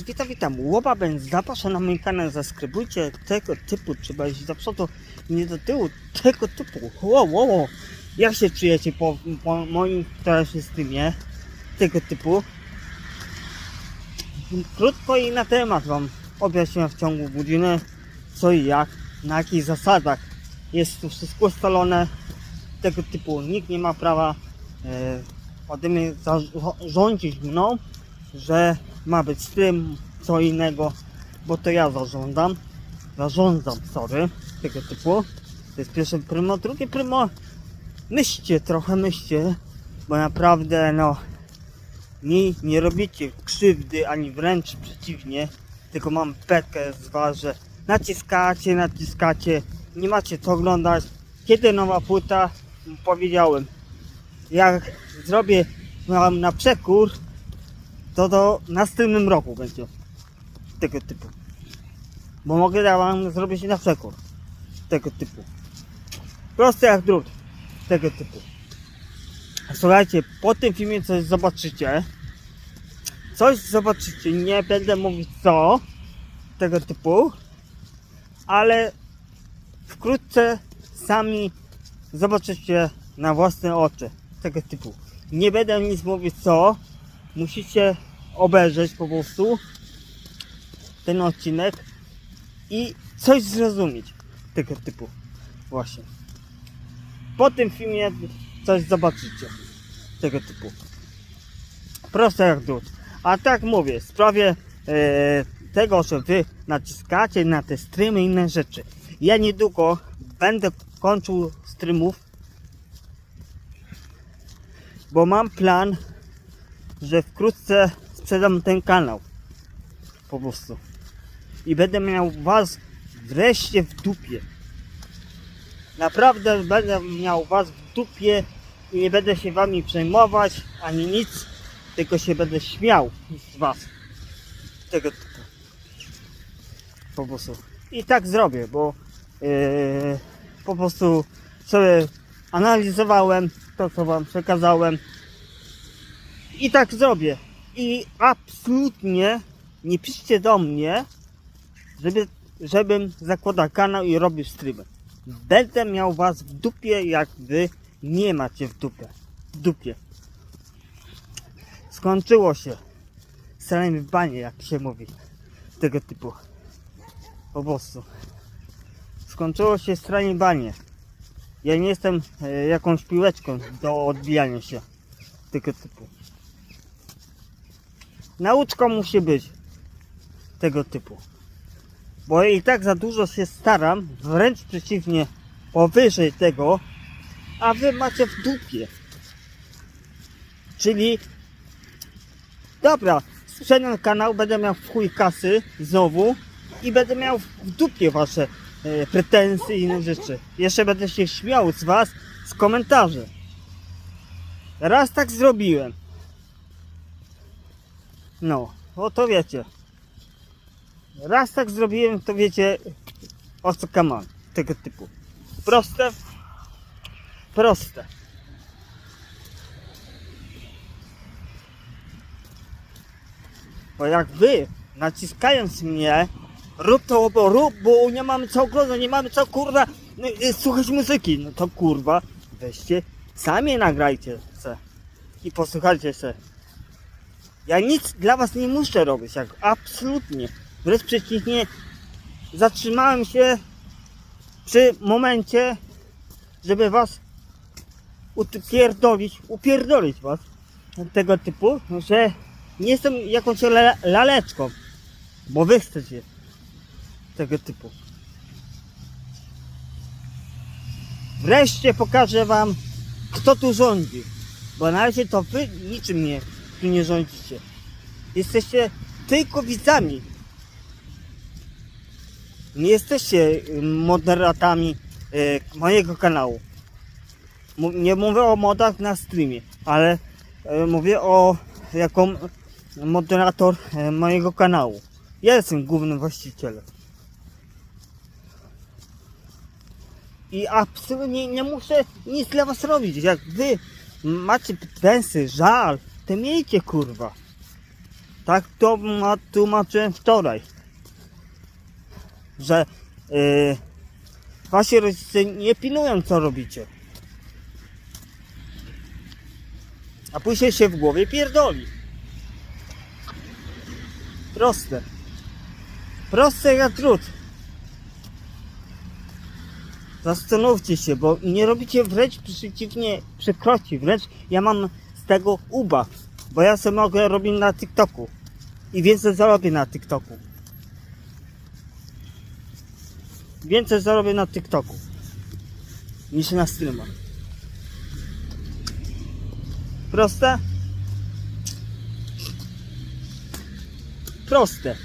BBS, witam, witam. Łoba Ben, zapraszam na mój kanał, zaskrybujcie tego typu, trzeba iść do przodu, nie do tyłu, tego typu. Wow, wow, wow. Jak się czujecie po, po moim wczorajszym streamie tego typu? Krótko i na temat wam objaśnię w ciągu godziny, co i jak, na jakich zasadach jest tu wszystko ustalone tego typu. Nikt nie ma prawa e, ode mnie zarządzić mną, że ma być z tym co innego, bo to ja zarządzam. Zarządzam, sorry, tego typu. To jest pierwsze prymo. Drugie prymo, myślcie, trochę myślcie, bo naprawdę no mi nie robicie krzywdy, ani wręcz przeciwnie, tylko mam bekę z was, że naciskacie, naciskacie, nie macie co oglądać. Kiedy nowa płyta? Powiedziałem, jak zrobię wam na przekór, to do następnym roku będzie tego typu. Bo mogę ja wam zrobić na przekór tego typu. Proste jak drut tego typu. Słuchajcie, po tym filmie coś zobaczycie. Coś zobaczycie, nie będę mówić co tego typu, ale wkrótce sami zobaczycie na własne oczy tego typu. Nie będę nic mówić co, musicie obejrzeć po prostu ten odcinek i coś zrozumieć tego typu właśnie. Po tym filmie coś zobaczycie tego typu. Proste jak drut. A tak mówię, w sprawie e, tego, że wy naciskacie na te streamy i inne rzeczy. Ja niedługo będę kończył streamów, bo mam plan, że wkrótce sprzedam ten kanał. Po prostu. I będę miał was wreszcie w dupie. Naprawdę będę miał was w dupie i nie będę się wami przejmować ani nic, tylko się będę śmiał z was. Tego typu. Po prostu. I tak zrobię, bo yy, po prostu sobie analizowałem to, co wam przekazałem. I tak zrobię. I absolutnie nie piszcie do mnie, żeby, żebym zakładał kanał i robił streamy. Będę miał was w dupie, jak wy nie macie w dupie. W dupie. Skończyło się. Strzelajmy w banie, jak się mówi. Tego typu. Po prostu. Skończyło się stranie banie. Ja nie jestem e, jakąś piłeczką do odbijania się. Tego typu. Nauczka musi być tego typu. Bo i tak za dużo się staram, wręcz przeciwnie, powyżej tego, a wy macie w dupie. Czyli, dobra, sprzedam kanał, będę miał w chuj kasy znowu i będę miał w dupie wasze e, pretensje i inne rzeczy. Jeszcze będę się śmiał z was z komentarzy. Raz tak zrobiłem. No, o to wiecie. Raz tak zrobiłem, to wiecie o co kaman. Tego typu. Proste. Proste. Bo jak wy naciskając mnie rób to, bo rób, bo nie mamy co oglądać, nie mamy co kurwa no, y, słuchać muzyki. No to kurwa weźcie, sami nagrajcie se i posłuchajcie se. Ja nic dla was nie muszę robić, jak absolutnie. Wręcz przeciwnie, zatrzymałem się przy momencie, żeby was upierdolić, upierdolić was tego typu, że nie jestem jakąś la- laleczką, bo wy chcecie tego typu. Wreszcie pokażę wam, kto tu rządzi, bo na razie to wy niczym nie, tu nie rządzicie. Jesteście tylko widzami. Nie jesteście y, moderatami y, mojego kanału. Mu- Nie mówię o modach na streamie, ale y, mówię o jako moderator y, mojego kanału. Ja jestem głównym właścicielem. I absolutnie nie muszę nic dla was robić. Jak wy macie pretensje, żal, to miejcie kurwa. Tak to ma- tłumaczyłem wczoraj. Że yy, wasi rodzice nie pilnują co robicie. A później się w głowie pierdoli. Proste. Proste jak trud. Zastanówcie się, bo nie robicie wręcz przeciwnie, przekroci, wręcz ja mam tego ubaw, bo ja sobie mogę robić na TikToku i więcej zarobię na TikToku. Więcej zarobię na TikToku niż na streamach. Proste? Proste.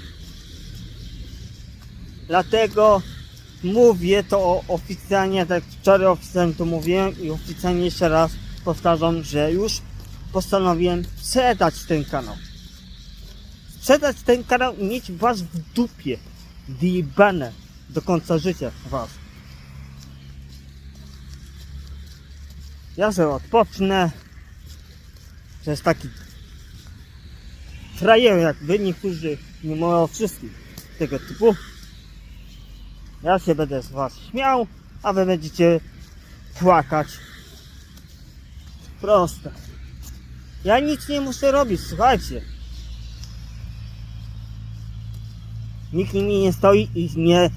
Dlatego mówię to oficjalnie, tak wczoraj oficjalnie to mówiłem i oficjalnie jeszcze raz powtarzam, że już postanowiłem sprzedać ten kanał. Sprzedać ten kanał i mieć was w dupie. Wyjebane do końca życia was. Ja sobie odpocznę. To jest taki frajer jak wy, niektórzy nie mówią o tego typu. Ja się będę z was śmiał, a wy będziecie płakać. Proste. Ja nic nie muszę robić, słuchajcie. Nikt mi nie stoi i nie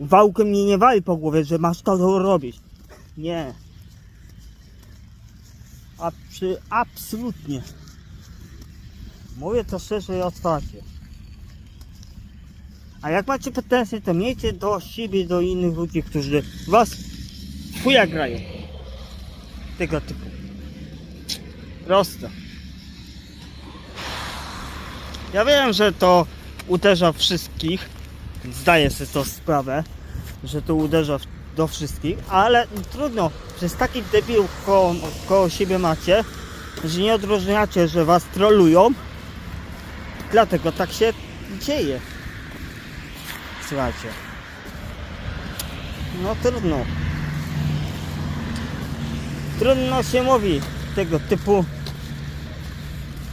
wałkiem mnie nie wali po głowie, że masz to robić. Nie. A przy, absolutnie. Mówię to szczerze i otwarcie. A jak macie pretensje, to miejcie do siebie, do innych ludzi, którzy was chuja grają. Tego typu. Proste. Ja wiem, że to uderza wszystkich. Zdaję sobie to sprawę, że to uderza do wszystkich, ale trudno. Przez taki debil koło, koło siebie macie, że nie odróżniacie, że was trolują. Dlatego tak się dzieje. Słuchajcie. No trudno. Trudno się mówi tego typu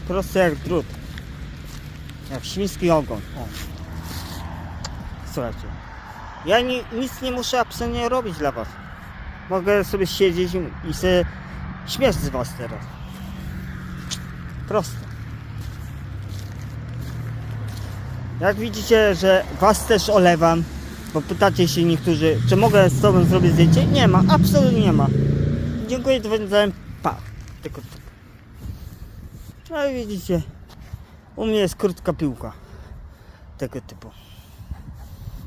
proste jak drut. Jak świński ogon. O. Słuchajcie. Ja ni, nic nie muszę absolutnie robić dla was. Mogę sobie siedzieć i sobie śmiać z was teraz. Proste. Jak widzicie, że was też olewam, bo pytacie się niektórzy, czy mogę z tobą zrobić zdjęcie? Nie ma, absolutnie nie ma. Dziękuję, widzenia. Pa. Tylko. No i widzicie, u mnie jest krótka piłka. Tego typu.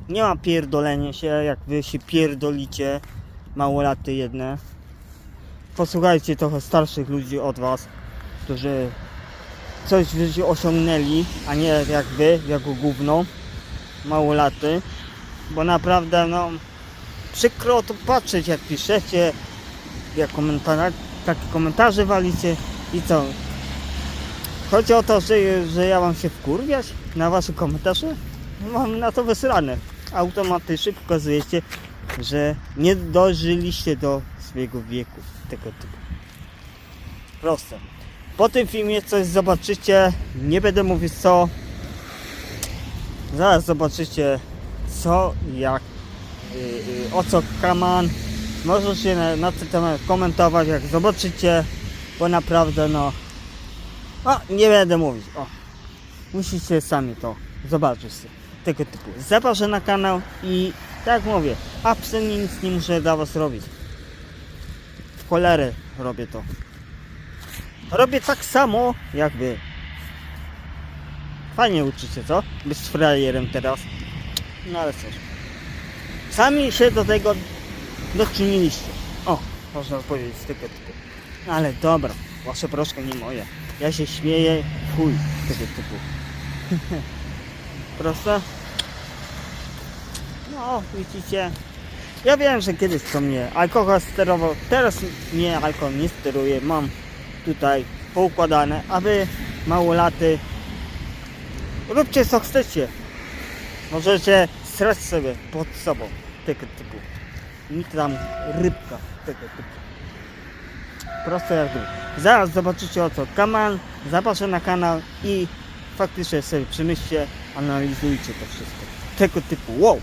Nie ma pierdolenia się, jak wy się pierdolicie, małolaty jedne. Posłuchajcie trochę starszych ludzi od was, którzy coś w życiu osiągnęli, a nie jak wy, jako gówno, małolaty. Bo naprawdę, no, przykro to patrzeć, jak piszecie, jak komentarze, takie komentarze walicie i co? Chodzi o to, że, że ja mam się wkurwiać na wasze komentarze? Mam na to wysrane. Automatycznie pokazujecie, że nie dożyliście do swojego wieku tego typu. Proste. Po tym filmie coś zobaczycie, nie będę mówić co. Zaraz zobaczycie co, jak, yy, yy, o co kaman. Możecie na, na ten temat komentować, jak zobaczycie, bo naprawdę no, o, nie będę mówić, o, musicie sami to zobaczyć tego typu. Zapraszam na kanał i tak mówię, absolutnie nic nie muszę dla was robić. W cholerę robię to. Robię tak samo jak wy. Fajnie uczycie, co? Być frajerem teraz. No ale cóż. Sami się do tego doczyniliście. O, można powiedzieć tego typu. No ale dobra, wasze proszka nie moje. Ja się śmieję, chuj, tego typu. Proste? No, widzicie. Ja wiem, że kiedyś to mnie alkohol sterował, teraz mnie alkohol nie steruje. Mam tutaj poukładane, a wy małolaty róbcie co chcecie. Możecie strać sobie pod sobą tego typu. Mi tam rybka tego typu. Prosto jak dół. Zaraz zobaczycie o co kaman, zapraszam na kanał i faktycznie sobie przemyślcie, analizujcie to wszystko. Tego typu wow.